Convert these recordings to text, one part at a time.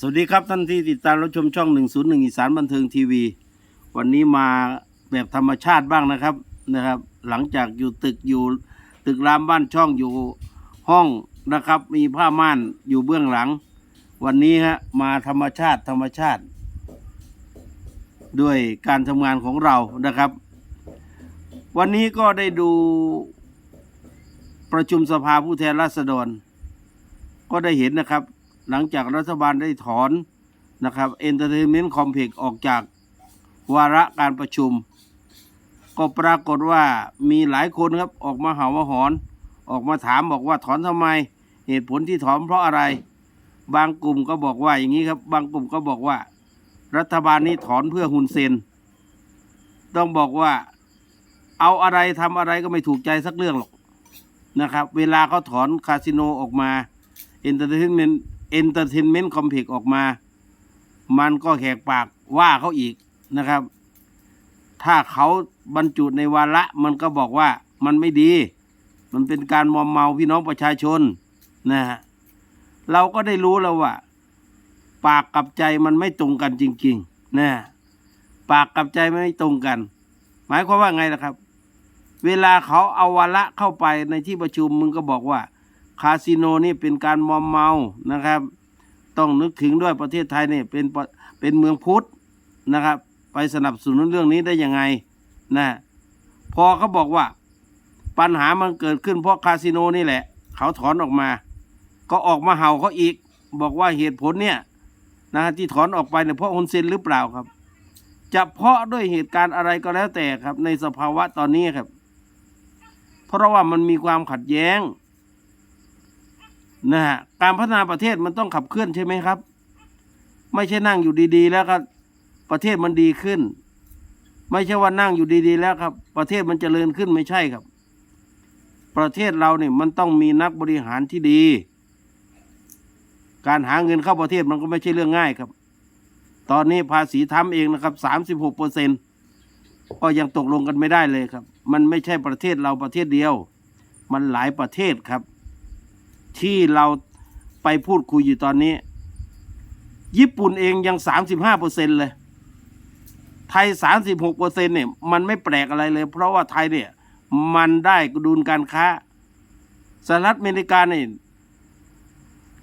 สวัสดีครับท่านที่ติดตามรับชมช่อง 101 อีสานบันเทิงทีวี วันนี้มาแบบธรรมชาติบ้างนะครับนะครับ หลังจากอยู่ตึกอยู่ตึกรามบ้านช่องอยู่ห้องนะครับ มีผ้าม่านอยู่เบื้องหลัง วันนี้ฮะมาธรรมชาติธรรมชาติ ด้วยการทำงานของเรานะครับ วันนี้ก็ได้ดูประชุมสภาผู้แทนราษฎร ก็ได้เห็นนะครับ หลังจากรัฐบาลได้ถอนนะครับเอนเตอร์เทนเมนต์คอมเพล็กออกจากวาระการประชุม ก็ปรากฏว่ามีหลายคนครับออกมาเห่ามาหอน ออกมาถามบอกว่าถอนทำไม เหตุผลที่ถอนเพราะอะไร บางกลุ่มก็บอกว่าอย่างนี้ครับ บางกลุ่มก็บอกว่า รัฐบาลนี้ถอนเพื่อหุนเซนต้องบอกว่าเอาอะไรทำอะไรก็ไม่ถูกใจสักเรื่องหรอกนะครับ เวลาเขาถอนคาสิโนออกมาเอนเตอร์เทนเมนต์ เอนเตอร์เทนเมนต์คอมเพล็กออกมา มันก็แหกปากว่าเขาอีกนะครับ ถ้าเขาบรรจุในวาระมันก็บอกว่ามันไม่ดี มันเป็นการมอมเมาพี่น้องประชาชนนะฮะเราก็ได้รู้แล้วว่า ปากกับใจมันไม่ตรงกันจริงๆนะปากกับใจไม่ตรงกัน หมายความว่าไงล่ะครับ เวลาเขาเอาวาระเข้าไปในที่ประชุมมึงก็บอกว่า คาสิโนนี่เป็นการมอมเมานะครับ ต้องนึกถึงด้วยประเทศไทยเนี่ยเป็นเป็นเมืองพุทธนะครับ ไปสนับสนุนเรื่องนี้ได้ยังไงนะพอเขาบอกว่า ปัญหามันเกิดขึ้นเพราะคาสิโนนี่แหละ เขาถอนออกมา ก็ออกมาเห่าเขาอีก บอกว่าเหตุผลเนี่ยนะที่ถอนออกไปเนี่ยเพราะฮุนเซนหรือเปล่าครับ จะเพราะด้วยเหตุการณ์อะไรก็แล้วแต่ครับ ในสภาวะตอนนี้ครับ เพราะว่ามันมีความขัดแย้ง นะฮะการพัฒนาประเทศมันต้องขับเคลื่อนใช่ไหมครับ ไม่ใช่นั่งอยู่ดี ๆ แล้วก็ประเทศมันดีขึ้น ไม่ใช่ว่านั่งอยู่ดี ๆ แล้วครับ ประเทศมันจเจริญขึ้นไม่ใช่ครับ ประเทศเราเนี่ยมันต้องมีนักบริหารที่ดี การหาเงินเข้าประเทศมันก็ไม่ใช่เรื่องง่ายครับ ตอนนี้ภาษีทำเองนะครับสามสิบหกเปอร์เซ็นก็ยังตกลงกันไม่ได้เลยครับ มันไม่ใช่ประเทศเราประเทศเดียว มันหลายประเทศครับ ที่เราไปพูดคุยอยู่ตอนนี้ ญี่ปุ่นเองยังสามสิบห้าเปอร์เซ็นเลย ไทยสามสิบหกเปอร์เซ็นเนี่ยมันไม่แปลกอะไรเลย เพราะว่าไทยเนี่ยมันได้ดุลการค้าสหรัฐอเมริกาเนี่ย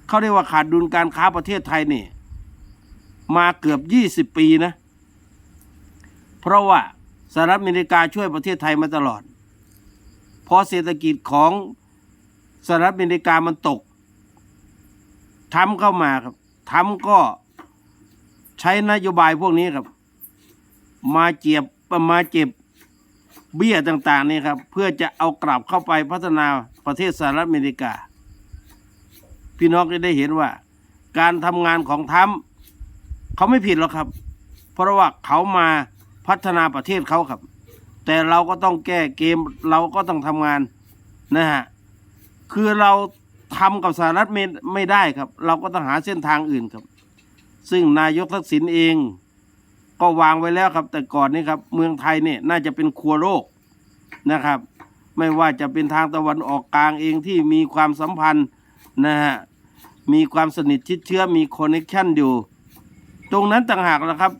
เขาเรียกว่าขาดดุลการค้าประเทศไทยเนี่ยมาเกือบยี่สิบปีนะ เพราะว่าสหรัฐอเมริกาช่วยประเทศไทยมาตลอด พอเศรษฐกิจของ สหรัฐอเมริกามันตกทำเข้ามาครับทำก็ใช้นโยบายพวกนี้ครับ มาเจียบมาเจ็บเบี้ยต่างๆนี่ครับ เพื่อจะเอากลับเข้าไปพัฒนาประเทศสหรัฐอเมริกา พี่น้องได้เห็นว่า การทำงานของทำเขาไม่ผิดหรอกครับ เพราะว่าเขามาพัฒนาประเทศเขาครับ แต่เราก็ต้องแก้เกมเราก็ต้องทำงานนะฮะ คือเราทำกับสหรัฐไม่ไม่ได้ครับ เราก็ต้องหาเส้นทางอื่นครับ ซึ่งนายกทักษิณเอง ก็วางไว้แล้วครับ แต่ก่อนนี้ครับ เมืองไทยเนี่ยน่าจะเป็นครัวโลกนะครับ ไม่ว่าจะเป็นทางตะวันออกกลางเองที่มีความสัมพันธ์นะฮะมีความสนิทชิดเชื้อมีคอนเน็ชันอยู่ ตรงนั้นต่างหากนะครับ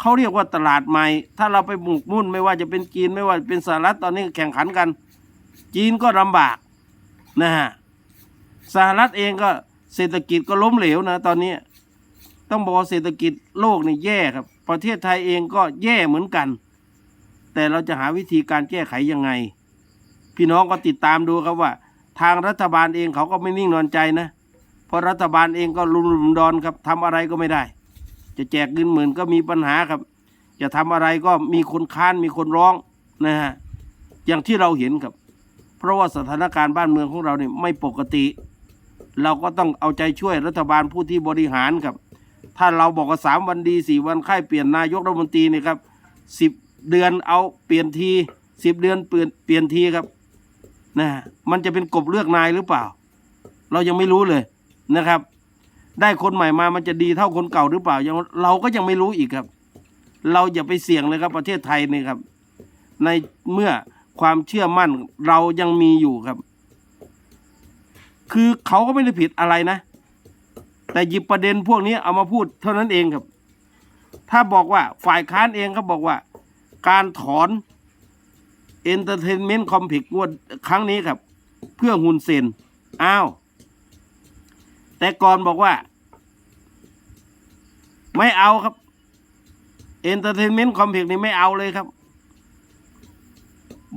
เขาเรียกว่าตลาดใหม่ ถ้าเราไปหมกมุ่นไม่ว่าจะเป็นจีนไม่ว่าเป็นสหรัฐตอนนี้แข่งขันกัน จีนก็ลำบาก นะฮะสหรัฐเองก็เศรษฐกิจก็ล้มเหลวนะ ตอนนี้ ต้องบอกว่าเศรษฐกิจโลกนี่แย่ครับ ประเทศไทยเองก็แย่เหมือนกัน แต่เราจะหาวิธีการแก้ไขยังไง พี่น้องก็ติดตามดูครับว่า ทางรัฐบาลเองเขาก็ไม่นิ่งนอนใจนะเพราะรัฐบาลเองก็รุมรุมดอนครับทำอะไรก็ไม่ได้ จะแจกเงินหมื่นก็มีปัญหาครับ จะทำอะไรก็มีคนค้านมีคนร้องนะฮะอย่างที่เราเห็นครับ เพราะว่าสถานการณ์บ้านเมืองของเราเนี่ยไม่ปกติ เราก็ต้องเอาใจช่วยรัฐบาลผู้ที่บริหารครับ ถ้าเราบอกว่าสามวันดีสี่วันไข้เปลี่ยนนายกรัฐมนตรีเนี่ยครับสิบเดือนเอาเปลี่ยนทีสิบเดือนเปลี่ยนเปลี่ยนทีครับนะฮะมันจะเป็นกบเลือกนายหรือเปล่า เรายังไม่รู้เลยนะครับ ได้คนใหม่มามันจะดีเท่าคนเก่าหรือเปล่ายังเราก็ยังไม่รู้อีกครับ เราอย่าไปเสี่ยงเลยครับประเทศไทยนี่ครับ ในเมื่อ ความเชื่อมั่นเรายังมีอยู่ครับ คือเขาก็ไม่ได้ผิดอะไรนะ แต่หยิบประเด็นพวกนี้เอามาพูดเท่านั้นเองครับ ถ้าบอกว่าฝ่ายค้านเองเขาบอกว่า การถอนเอนเตอร์เทนเมนต์คอมพล็กงวดครั้งนี้ครับ เพื่อหุนเซนอ้าว แต่ก่อนบอกว่า ไม่เอาครับเอนเตอร์เทนเมนต์คอมเพล็กซ์นี่ไม่เอาเลยครับ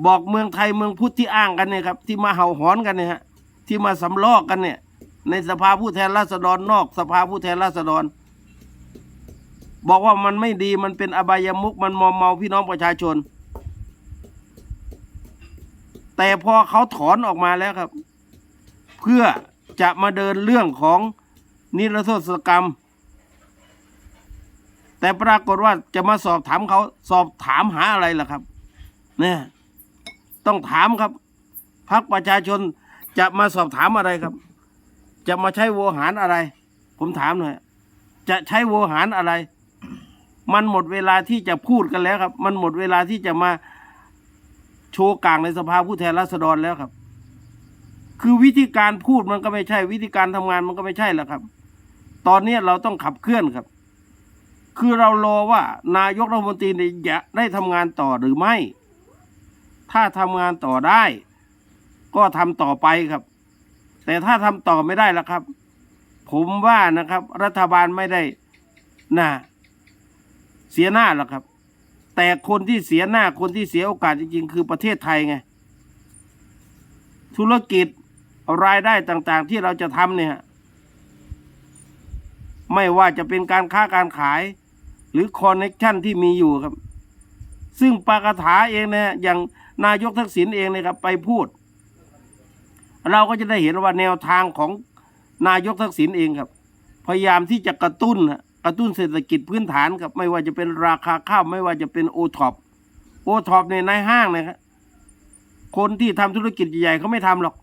บอกเมืองไทยเมืองพุทธที่อ้างกันเนี่ยครับ ที่มาเห่าหอนกันเนี่ยฮะที่มาสำลอกกันเนี่ย ในสภาผู้แทนราษฎรนอก สภาผู้แทนราษฎร บอกว่ามันไม่ดีมันเป็นอบายมุกมันมอมเมาพี่น้องประชาชน แต่พอเขาถอนออกมาแล้วครับ เพื่อจะมาเดินเรื่องของนิรโทษกรรม แต่ปรากฏว่าจะมาสอบถามเขาสอบถามหาอะไรล่ะครับ เนี่ย ต้องถามครับพรรคประชาชนจะมาสอบถามอะไรครับ จะมาใช้โวหารอะไร ผมถามหน่อยจะใช้โวหารอะไร มันหมดเวลาที่จะพูดกันแล้วครับ มันหมดเวลาที่จะมาโชว์กลางในสภาผู้แทนราษฎรแล้วครับ คือวิธีการพูดมันก็ไม่ใช่ วิธีการทำงานมันก็ไม่ใช่แล้วครับ ตอนนี้เราต้องขับเคลื่อนครับ คือเรารอว่านายกรัฐมนตรีเนี่ยจะได้ทำงานต่อหรือไม่ ถ้าทำงานต่อได้ ก็ทำต่อไปครับ แต่ถ้าทำต่อไม่ได้แล้วครับ ผมว่านะครับ รัฐบาลไม่ได้น่าเสียหน้าหรอกครับ แต่คนที่เสียหน้าคนที่เสียโอกาสจริงๆ คือประเทศไทยไง ธุรกิจรายได้ต่างๆ ที่เราจะทำเนี่ยไม่ว่าจะเป็นการค้าการขาย หรือคอนเน็ชันที่มีอยู่ครับ ซึ่งปากถาเองเนี่ยอย่าง นายกทักษิณเองเนี่ยครับไปพูด เราก็จะได้เห็นว่าแนวทางของนายกทักษิณเองครับ พยายามที่จะกระตุ้นกระตุ้นเศรษฐกิจพื้นฐานครับไม่ว่าจะเป็นราคาข้าวไม่ว่าจะเป็นโอท็อปโอท็อปในในห้างนะครับคนที่ทำธุรกิจใหญ่ๆเขาไม่ทำหรอก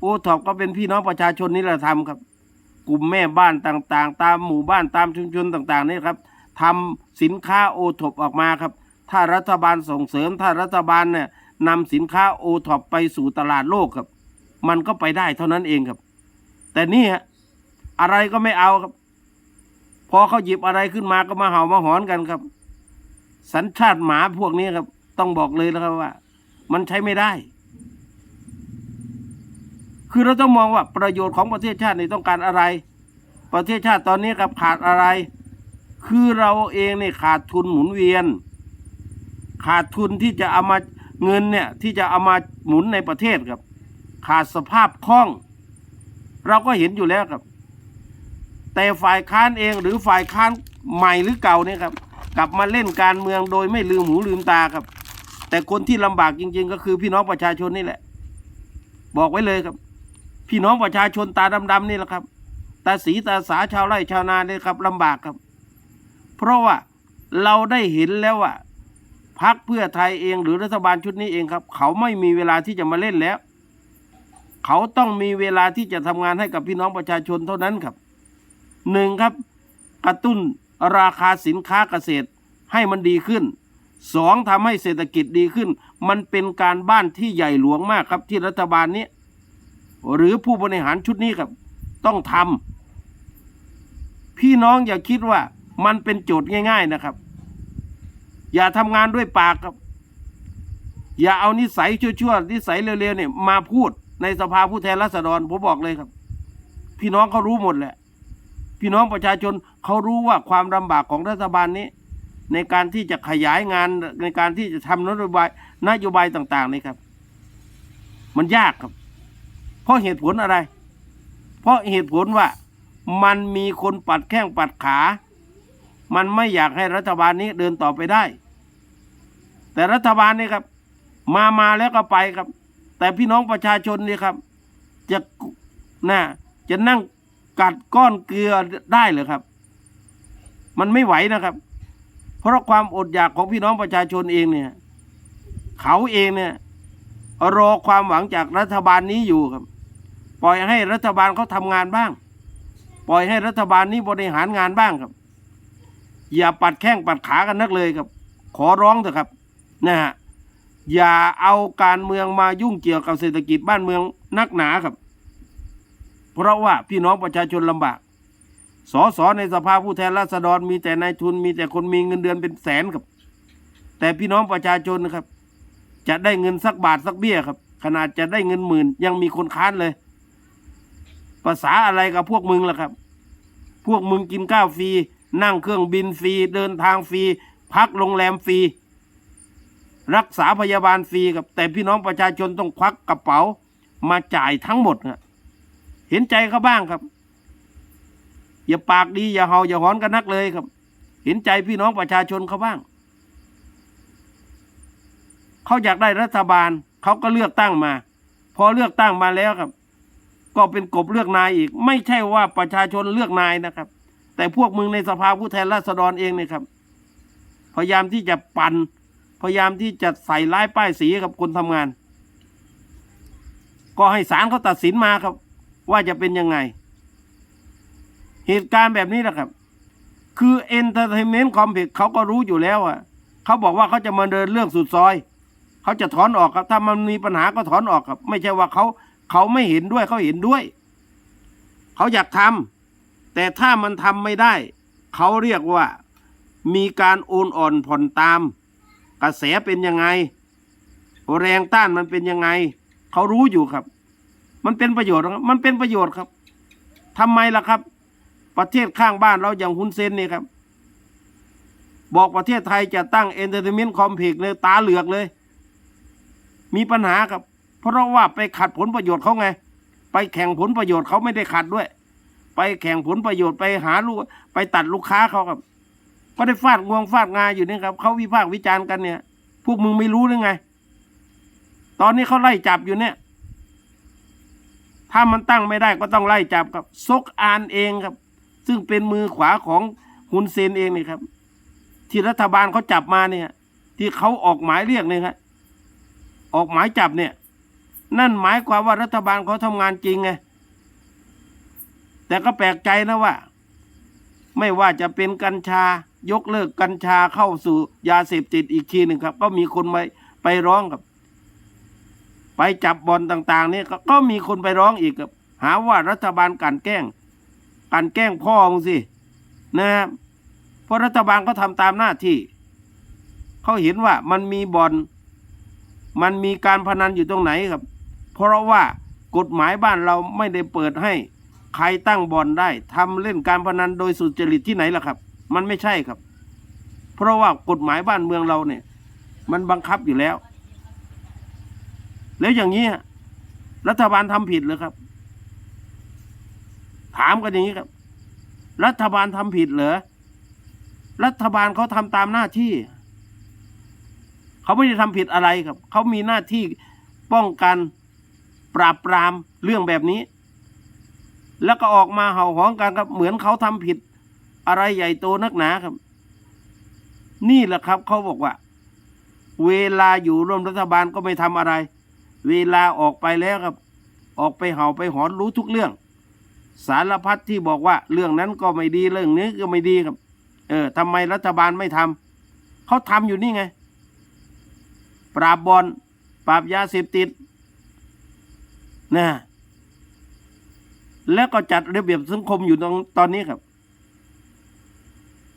โอท็อปก็เป็นพี่น้องประชาชนนี่แหละทำครับ กลุ่มแม่บ้านต่างๆ ตามหมู่บ้านตามชุมชนต่างๆนี่ครับทำสินค้าโอท็อปออกมาครับ ถ้ารัฐบาลส่งเสริม ถ้ารัฐบาลเนี่ยนำสินค้าโอท็อปไปสู่ตลาดโลกครับ มันก็ไปได้เท่านั้นเองครับ แต่นี่ฮะอะไรก็ไม่เอาครับ พอเขาหยิบอะไรขึ้นมาก็มาเห่ามาหอนกันครับ สัญชาติหมาพวกนี้ครับ ต้องบอกเลยนะครับว่า มันใช้ไม่ได้ คือเราต้องมองว่าประโยชน์ของประเทศชาติในต้องการอะไร ประเทศชาติตอนนี้ครับขาดอะไร คือเราเองเนี่ยขาดทุนหมุนเวียน ขาดทุนที่จะเอามาเงินเนี่ยที่จะเอามาหมุนในประเทศครับ ขาดสภาพคล่อง เราก็เห็นอยู่แล้วครับ แต่ฝ่ายค้านเองหรือฝ่ายค้านใหม่หรือเก่าเนี่ยครับ กลับมาเล่นการเมืองโดยไม่ลืมหูลืมตาครับ แต่คนที่ลำบากจริง ๆ ก็คือพี่น้องประชาชนนี่แหละ บอกไว้เลยครับ พี่น้องประชาชนตาดำๆนี่แหละครับตาสีตาสาชาวไร่ชาวนาเนี่ยครับลำบากครับ เพราะว่าเราได้เห็นแล้วว่า พักเพื่อไทยเองหรือรัฐบาลชุดนี้เองครับ เขาไม่มีเวลาที่จะมาเล่นแล้ว เขาต้องมีเวลาที่จะทำงานให้กับพี่น้องประชาชนเท่านั้นครับหนึ่งครับ กระตุ้นราคาสินค้าเกษตรให้มันดีขึ้นสองทำให้เศรษฐกิจดีขึ้น มันเป็นการบ้านที่ใหญ่หลวงมากครับที่รัฐบาลนี้ หรือผู้บริหารชุดนี้ครับ ต้องทำพี่น้องอย่าคิดว่ามันเป็นโจทย์ง่าย ๆนะครับ อย่าทำงานด้วยปากครับ อย่าเอานิสัยชั่วๆนิสัยเร็วๆเนี่ยมาพูดในสภาผู้แทนราษฎรผมบอกเลยครับ พี่น้องเขารู้หมดแหละ พี่น้องประชาชนเขารู้ว่าความลำบากของรัฐบาลนี้ ในการที่จะขยายงานในการที่จะทำนโยบายนโยบายต่างๆนี่ครับ มันยากครับ เพราะเหตุผลอะไร เพราะเหตุผลว่ามันมีคนปัดแข้งปัดขา มันไม่อยากให้รัฐบาลนี้เดินต่อไปได้ แต่รัฐบาลนี่ครับ มามาแล้วก็ไปครับ แต่พี่น้องประชาชนนี่ครับ จะน่ะจะนั่งกัดก้อนเกลือได้เหรือครับ มันไม่ไหวนะครับ เพราะความอดอยากของพี่น้องประชาชนเองเนี่ย เขาเองเนี่ย รอความหวังจากรัฐบาลนี้อยู่ครับ ปล่อยให้รัฐบาลเขาทำงานบ้าง ปล่อยให้รัฐบาลนี้บริหารงานบ้างครับ อย่าปัดแข้งปัดขากันนักเลยครับ ขอร้องเถอะครับนะฮะอย่าเอาการเมืองมายุ่งเกี่ยวกับเศรษฐกิจบ้านเมืองนักหนาครับ เพราะว่าพี่น้องประชาชนลำบากสอสอในสภาผู้แทนราษฎรมีแต่นายทุนมีแต่คนมีเงินเดือนเป็นแสนครับ แต่พี่น้องประชาชนนะครับ จะได้เงินสักบาทสักเบี้ยครับ ขนาดจะได้เงินหมื่น ยังมีคนค้านเลย ภาษาอะไรกับพวกมึงล่ะครับ พวกมึงกินข้าวฟรี นั่งเครื่องบินฟรี เดินทางฟรี พักโรงแรมฟรี รักษาพยาบาลฟรีครับ แต่พี่น้องประชาชนต้องควักกระเป๋ามาจ่ายทั้งหมดนะเห็นใจเขาบ้างครับ อย่าปากดี อย่าเห่าอย่าหอนกันนักเลยครับ เห็นใจพี่น้องประชาชนเขาบ้าง เขาอยากได้รัฐบาล เขาก็เลือกตั้งมา พอเลือกตั้งมาแล้วครับ ก็เป็นกบเลือกนายอีก ไม่ใช่ว่าประชาชนเลือกนายนะครับ แต่พวกมึงในสภาผู้แทนราษฎรเองเนี่ยครับ พยายามที่จะปัน่นพยายามที่จะใส่ร้ายป้ายสีกับคนทำงาน ก็ให้ศาลเขาตัดสินมาครับ ว่าจะเป็นยังไง เหตุการณ์แบบนี้นะครับ คือ Entertainment Complex เขาก็รู้อยู่แล้วอะเขาบอกว่าเขาจะมาเดินเรื่องสุดซอย เขาจะถอนออกครับ ถ้ามันมีปัญหาก็ถอนออกครับ ไม่ใช่ว่าเขาเขาไม่เห็นด้วยเขาเห็นด้วย เขาอยากทำ แต่ถ้ามันทำไม่ได้ เขาเรียกว่า มีการโอนอ่อนผ่อนตาม กระแสเป็นยังไง แรงต้านมันเป็นยังไง เขารู้อยู่ครับ มันเป็นประโยชน์ครับมันเป็นประโยชน์ครับทำไมล่ะครับ ประเทศข้างบ้านเราอย่างฮุนเซนนี่ครับ บอกประเทศไทยจะตั้งเอนเตอร์เทนเมนต์คอมเพล็กซ์เลยตาเหลือกเลย มีปัญหาครับ เพราะว่าไปขัดผลประโยชน์เขาไง ไปแข่งผลประโยชน์เขาไม่ได้ขัดด้วย ไปแข่งผลประโยชน์ไปหาลูกไปตัดลูกค้าเขาครับ ก็ได้ฟาดงวงฟาดงาอยู่นี่ครับเขาวิพากษ์วิจารณ์กันเนี่ย พวกมึงไม่รู้หรือไง ตอนนี้เขาไล่จับอยู่เนี่ย ถ้ามันตั้งไม่ได้ก็ต้องไล่จับครับซกอานเองครับ ซึ่งเป็นมือขวาของฮุนเซนเองนี่ครับ ที่รัฐบาลเขาจับมาเนี่ย ที่เขาออกหมายเรียกเนี่ยครับออกหมายจับเนี่ย นั่นหมายความว่ารัฐบาลเขาทำงานจริงไง แต่ก็แปลกใจนะว่า ไม่ว่าจะเป็นกัญชายกเลิกกัญชาเข้าสู่ยาเสพติดอีกทีหนึ่งครับ ก็มีคนไปไปร้องครับ ไปจับบอลต่าง ๆ นี่ก็มีคนไปร้องอีกครับ หาว่ารัฐบาลกันแกล้งกันแกล้งพ่อมึงสินะครับเพราะรัฐบาลเขาทำตามหน้าที่เขาเห็นว่ามันมีบอลมันมีการพนันอยู่ตรงไหนครับ เพราะว่ากฎหมายบ้านเราไม่ได้เปิดให้ ใครตั้งบอลได้ทำเล่นการพนันโดยสุจริตที่ไหนล่ะครับ มันไม่ใช่ครับ เพราะว่ากฎหมายบ้านเมืองเราเนี่ย มันบังคับอยู่แล้ว แล้วอย่างนี้รัฐบาลทำผิดหรือครับ ถามกันอย่างนี้ครับ รัฐบาลทำผิดเหรอรัฐบาลเขาทำตามหน้าที่ เขาไม่ได้ทำผิดอะไรครับ เขามีหน้าที่ป้องกันปราบปรามเรื่องแบบนี้ แล้วก็ออกมาเห่าหองกันครับเหมือนเขาทำผิด อะไรใหญ่โตนักหนาครับ นี่แหละครับเขาบอกว่า เวลาอยู่ร่วมรัฐบาลก็ไม่ทำอะไร เวลาออกไปแล้วครับ ออกไปเห่าไปหอนรู้ทุกเรื่อง สารพัดที่บอกว่า เรื่องนั้นก็ไม่ดีเรื่องนี้ก็ไม่ดีครับ เออทำไมรัฐบาลไม่ทำเขาทำอยู่นี่ไง ปราบบอลปราบยาเสพติดนะ แล้วก็จัดระเบียบสังคมอยู่ตรงตอนนี้ครับ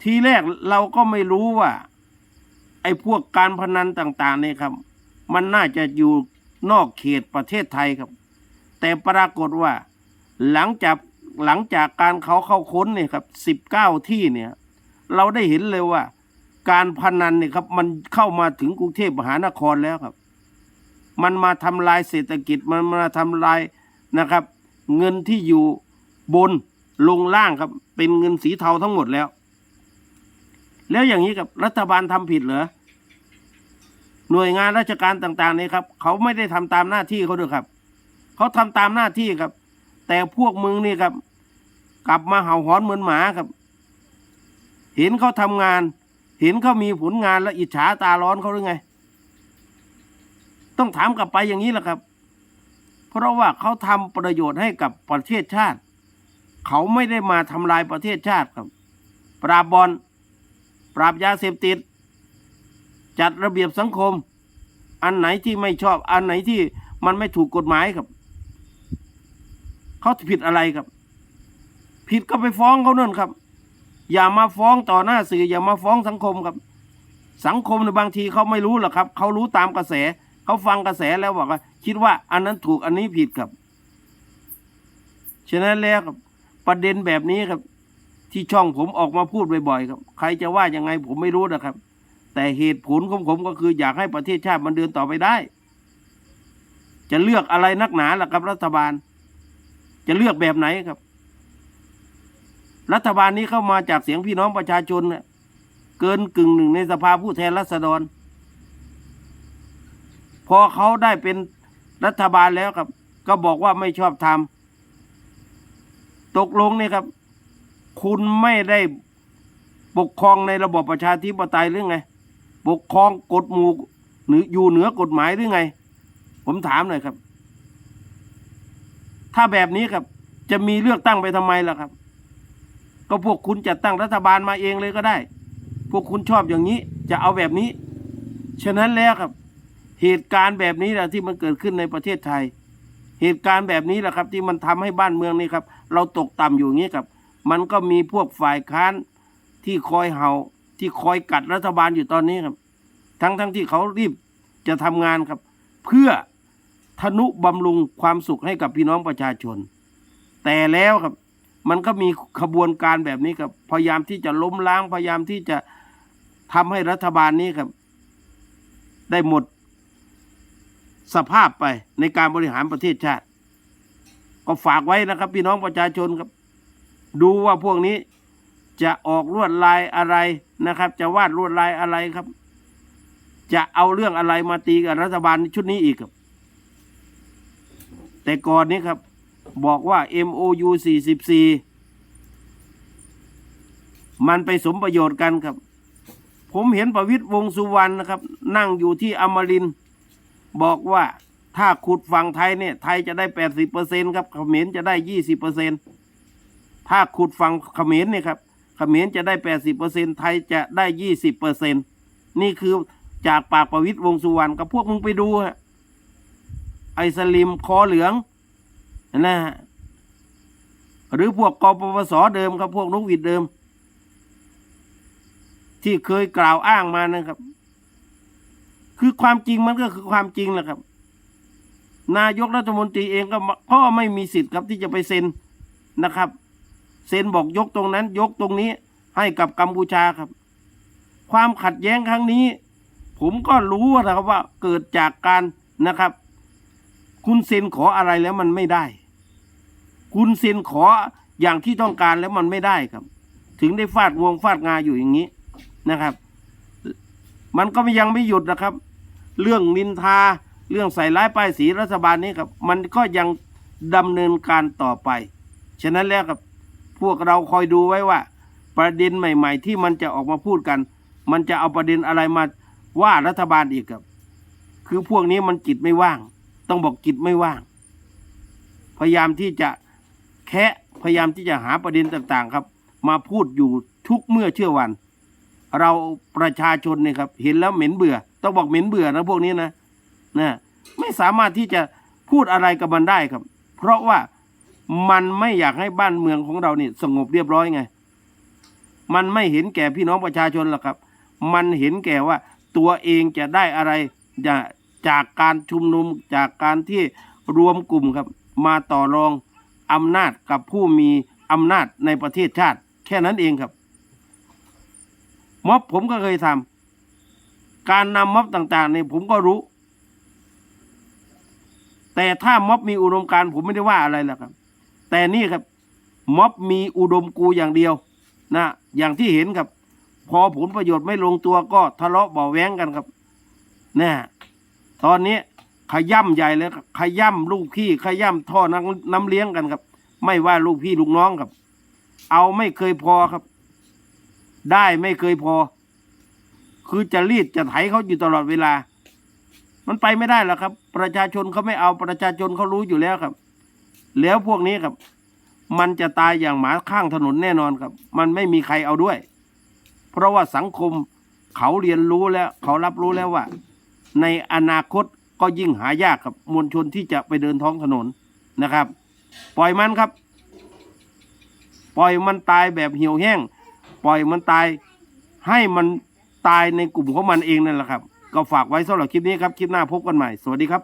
ทีแรกเราก็ไม่รู้ว่า ไอ้พวกการพนันต่าง ๆ นี่ครับ มันน่าจะอยู่นอกเขตประเทศไทยครับ แต่ปรากฏว่า หลังจากหลังจากการเขาเข้าค้นเนี่ยครับสิบเก้าที่เนี่ย เราได้เห็นเลยว่า การพนันเนี่ยครับ มันเข้ามาถึงกรุงเทพมหานครแล้วครับ มันมาทำลายเศรษฐกิจมันมาทำลายนะครับ เงินที่อยู่บนลงล่างครับ เป็นเงินสีเทาทั้งหมดแล้ว แล้วอย่างนี้กับรัฐบาลทำผิดเหรอหน่วยงานราชการต่างๆเนี่ยครับ เขาไม่ได้ทำตามหน้าที่เขาด้วยครับ เขาทำตามหน้าที่ครับ แต่พวกมึงนี่ครับ กลับมาเห่าหอนเหมือนหมาครับ เห็นเขาทำงาน เห็นเขามีผลงานแล้วอิจฉาตาร้อนเขาหรือไง ต้องถามกลับไปอย่างนี้แหละครับ เพราะว่าเขาทำประโยชน์ให้กับประเทศชาติ เขาไม่ได้มาทำลายประเทศชาติครับ ปราบบอลปราบยาเสพติด จัดระเบียบสังคม อันไหนที่ไม่ชอบ อันไหนที่มันไม่ถูกกฎหมายครับ เขาผิดอะไรครับ ผิดก็ไปฟ้องเขานั่นครับ อย่ามาฟ้องต่อหน้าสื่ออย่ามาฟ้องสังคมครับ สังคมในยบางทีเขาไม่รู้หรอกครับ เขารู้ตามกระแส เขาฟังกระแสแล้วบอกว่า คิดว่าอันนั้นถูกอันนี้ผิดครับ ฉะนั้นแล้วครับประเด็นแบบนี้ครับ ที่ช่องผมออกมาพูดบ่อยๆครับ ใครจะว่ายังไงผมไม่รู้นะครับ แต่เหตุผลของผมก็คืออยากให้ประเทศชาติมันเดินต่อไปได้ จะเลือกอะไรนักหนาล่ะครับ รัฐบาล จะเลือกแบบไหนครับ รัฐบาลนี้เข้ามาจากเสียงพี่น้องประชาชนเนี่ยเกินกึ่งหนึ่งในสภาผู้แทนราษฎร พอเขาได้เป็นรัฐบาลแล้วครับ ก็บอกว่าไม่ชอบทำตกลงนี่ครับ คุณไม่ได้ปกครองในระบบประชาธิปไตยหรือไง ปกครองกฎหมู่หรืออยู่เหนือกฎหมายหรือไง ผมถามหน่อยครับ ถ้าแบบนี้ครับ จะมีเลือกตั้งไปทำไมล่ะครับ ก็พวกคุณจัดตั้งรัฐบาลมาเองเลยก็ได้ พวกคุณชอบอย่างนี้ จะเอาแบบนี้ ฉะนั้นแล้วครับ เหตุการณ์แบบนี้แหละที่มันเกิดขึ้นในประเทศไทย เหตุการณ์แบบนี้แหละครับ ที่มันทำให้บ้านเมืองนี่ครับ เราตกต่ำอยู่อย่างนี้ครับ มันก็มีพวกฝ่ายค้านที่คอยเห่าที่คอยกัดรัฐบาลอยู่ตอนนี้ครับ ทั้งทั้งที่เขารีบจะทำงานครับ เพื่อทนุบำรุงความสุขให้กับพี่น้องประชาชน แต่แล้วครับ มันก็มีขบวนการแบบนี้ครับ พยายามที่จะล้มล้างพยายามที่จะทำให้รัฐบาลนี้ครับ ได้หมด สภาพไปในการบริหารประเทศชาติ ก็ฝากไว้นะครับ พี่น้องประชาชนครับ ดูว่าพวกนี้จะออกลวดลายอะไรนะครับ จะวาดลวดลายอะไรครับ จะเอาเรื่องอะไรมาตีกับรัฐบาลชุดนี้อีกครับ แต่ก่อนนี้ครับ บอกว่า MOU 44 มันไปสมประโยชน์กันครับ ผมเห็นประวิตยวงสุวรรณนะครับ นั่งอยู่ที่อมรินทร์ บอกว่าถ้าขุดฝั่งไทยเนี่ยไทยจะได้80%ครับเขมรจะได้20%ถ้าขุดฝั่งเขมรเนี่ยครับเขมรจะได้80%ไทยจะได้20%นี่คือจากปากประวิตยวงสุวรรณกับพวกมึงไปดูฮะไอสลิมคอเหลืองนะฮะหรือพวกกปปสเดิมครับพวกนกหวีดเดิม ที่เคยกล่าวอ้างมานะครับ คือความจริงมันก็คือความจริงแหละครับ นายกรัฐมนตรีเองก็ก็ไม่มีสิทธิ์ครับที่จะไปเซ็นนะครับ เซ็นบอกยกตรงนั้น ยกตรงนี้ให้กับกัมพูชาครับ ความขัดแย้งครั้งนี้ ผมก็รู้นะครับว่าเกิดจากการนะครับ คุณเซ็นขออะไรแล้วมันไม่ได้ คุณเซ็นขออย่างที่ต้องการแล้วมันไม่ได้ครับ ถึงได้ฟาดวงฟาดงาอยู่อย่างนี้นะครับ มันก็ยังไม่หยุดนะครับ เรื่องนินทา เรื่องใส่ร้ายป้ายสีรัฐบาลนี้ครับ มันก็ยังดำเนินการต่อไป ฉะนั้นแล้วครับพวกเราคอยดูไว้ว่า ประเด็นใหม่ ๆ ที่มันจะออกมาพูดกัน มันจะเอาประเด็นอะไรมาว่ารัฐบาลอีกครับ คือพวกนี้มันจิตไม่ว่าง ต้องบอกจิตไม่ว่าง พยายามที่จะแคะพยายามที่จะหาประเด็นต่างๆ ครับ มาพูดอยู่ทุกเมื่อเชื่อวัน เราประชาชนเนี่ยครับ เห็นแล้วเหม็นเบื่อ ต้องบอกเหม็นเบื่อนะพวกนี้นะนะไม่สามารถที่จะพูดอะไรกับมันได้ครับ เพราะว่ามันไม่อยากให้บ้านเมืองของเราเนี่ยสงบเรียบร้อยไง มันไม่เห็นแก่พี่น้องประชาชนหรอกครับ มันเห็นแก่ว่าตัวเองจะได้อะไรจะจากการชุมนุมจากการที่รวมกลุ่มครับ มาต่อรองอำนาจกับผู้มีอำนาจในประเทศชาติ แค่นั้นเองครับ ม็อบผมก็เคยทำการนำม็อบต่าง ๆ เนี่ยผมก็รู้ แต่ถ้าม็อบมีอุดมการผมไม่ได้ว่าอะไรหรอกครับ แต่นี่ครับ ม็อบมีอุดมกูอย่างเดียว นะ อย่างที่เห็นครับ พอผลประโยชน์ไม่ลงตัวก็ทะเลาะเบาแว้งกันครับนะตอนนี้ขย่ำใหญ่เลยขย่ำลูกพี่ขย่ำท่อน้ำน้ำเลี้ยงกันครับ ไม่ว่าลูกพี่ลูกน้องครับ เอาไม่เคยพอครับ ได้ไม่เคยพอ คือจะรีดจะไถเขาอยู่ตลอดเวลา มันไปไม่ได้หรอกครับ ประชาชนเขาไม่เอาประชาชนเขารู้อยู่แล้วครับ แล้วพวกนี้ครับ มันจะตายอย่างหมาข้างถนนแน่นอนครับ มันไม่มีใครเอาด้วย เพราะว่าสังคมเขาเรียนรู้แล้ว เขารับรู้แล้วว่า ในอนาคตก็ยิ่งหายากครับมวลชนที่จะไปเดินท้องถนนนะครับ ปล่อยมันครับ ปล่อยมันตายแบบเหี่ยวแห้ง ปล่อยมันตาย ให้มันตายในกลุ่มของมันเองนั่นแหละครับ ก็ฝากไว้สำหรับคลิปนี้ครับ คลิปหน้าพบกันใหม่ สวัสดีครับ